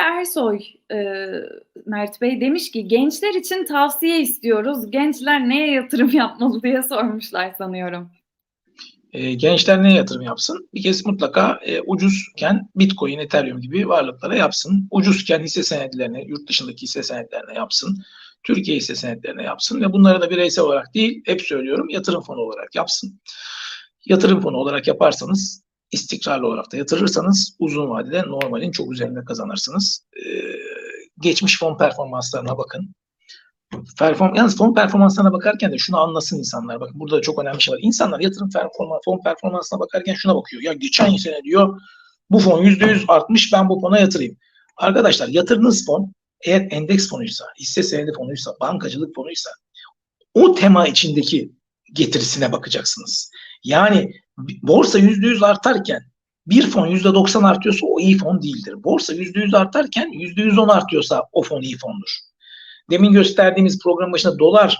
Ersoy, e, Mert Bey demiş ki gençler için tavsiye istiyoruz. Gençler neye yatırım yapmalı diye sormuşlar sanıyorum. E, gençler neye yatırım yapsın? Bir kez mutlaka e, ucuzken Bitcoin, Ethereum gibi varlıklara yapsın. Ucuzken hisse senetlerine, yurt dışındaki hisse senetlerine yapsın. Türkiye hisse senetlerine yapsın ve bunları da bireysel olarak değil, hep söylüyorum yatırım fonu olarak yapsın. Yatırım fonu olarak yaparsanız, istikrarlı olarak da yatırırsanız uzun vadede normalin çok üzerinde kazanırsınız. Ee, geçmiş fon performanslarına bakın. Perform, yalnız fon performanslarına bakarken de şunu anlasın insanlar. Bakın burada da çok önemli bir şey var. İnsanlar yatırım performans, fon performansına bakarken şuna bakıyor. Ya geçen sene diyor bu fon %100 artmış ben bu fona yatırayım. Arkadaşlar yatırdığınız fon eğer endeks fonuysa, hisse senedi fonuysa, bankacılık fonuysa o tema içindeki getirisine bakacaksınız. Yani borsa %100 artarken bir fon %90 artıyorsa o iyi fon değildir. Borsa %100 artarken %110 artıyorsa o fon iyi fondur. Demin gösterdiğimiz program başında dolar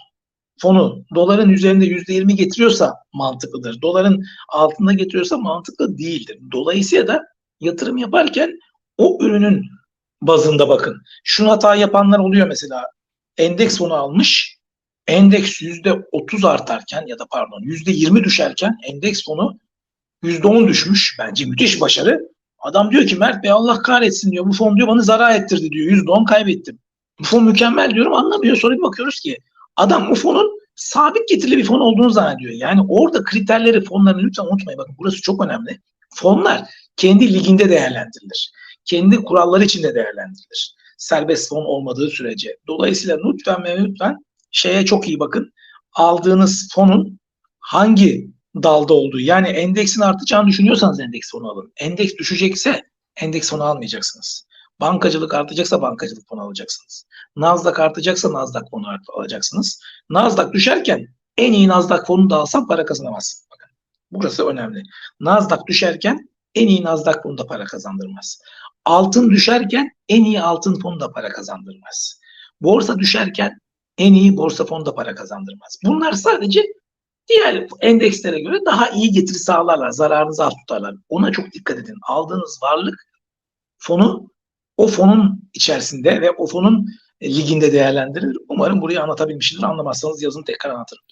fonu doların üzerinde %20 getiriyorsa mantıklıdır. Doların altında getiriyorsa mantıklı değildir. Dolayısıyla da yatırım yaparken o ürünün bazında bakın. Şunu hata yapanlar oluyor mesela. Endeks fonu almış. Endeks yüzde 30 artarken ya da pardon yüzde 20 düşerken endeks fonu yüzde 10 düşmüş. Bence müthiş başarı. Adam diyor ki Mert Bey Allah kahretsin diyor. Bu fon diyor bana zarar ettirdi diyor. Yüzde 10 kaybettim. Bu fon mükemmel diyorum anlamıyor. Sonra bir bakıyoruz ki adam bu fonun sabit getirili bir fon olduğunu zannediyor. Yani orada kriterleri fonlarını lütfen unutmayın. Bakın burası çok önemli. Fonlar kendi liginde değerlendirilir kendi kuralları içinde değerlendirilir. Serbest fon olmadığı sürece. Dolayısıyla lütfen ve lütfen şeye çok iyi bakın. Aldığınız fonun hangi dalda olduğu yani endeksin artacağını düşünüyorsanız endeks fonu alın. Endeks düşecekse endeks fonu almayacaksınız. Bankacılık artacaksa bankacılık fonu alacaksınız. Nasdaq artacaksa Nasdaq fonu alacaksınız. Nasdaq düşerken en iyi Nasdaq fonu da alsam para kazanamazsın. Bakın. Burası önemli. Nasdaq düşerken en iyi Nasdaq fonu da para kazandırmaz. Altın düşerken en iyi altın fonu da para kazandırmaz. Borsa düşerken en iyi borsa fonu da para kazandırmaz. Bunlar sadece diğer endekslere göre daha iyi getiri sağlarlar, zararınızı az tutarlar. Ona çok dikkat edin. Aldığınız varlık fonu o fonun içerisinde ve o fonun liginde değerlendirilir. Umarım burayı anlatabilmişimdir. Anlamazsanız yazın tekrar anlatırım.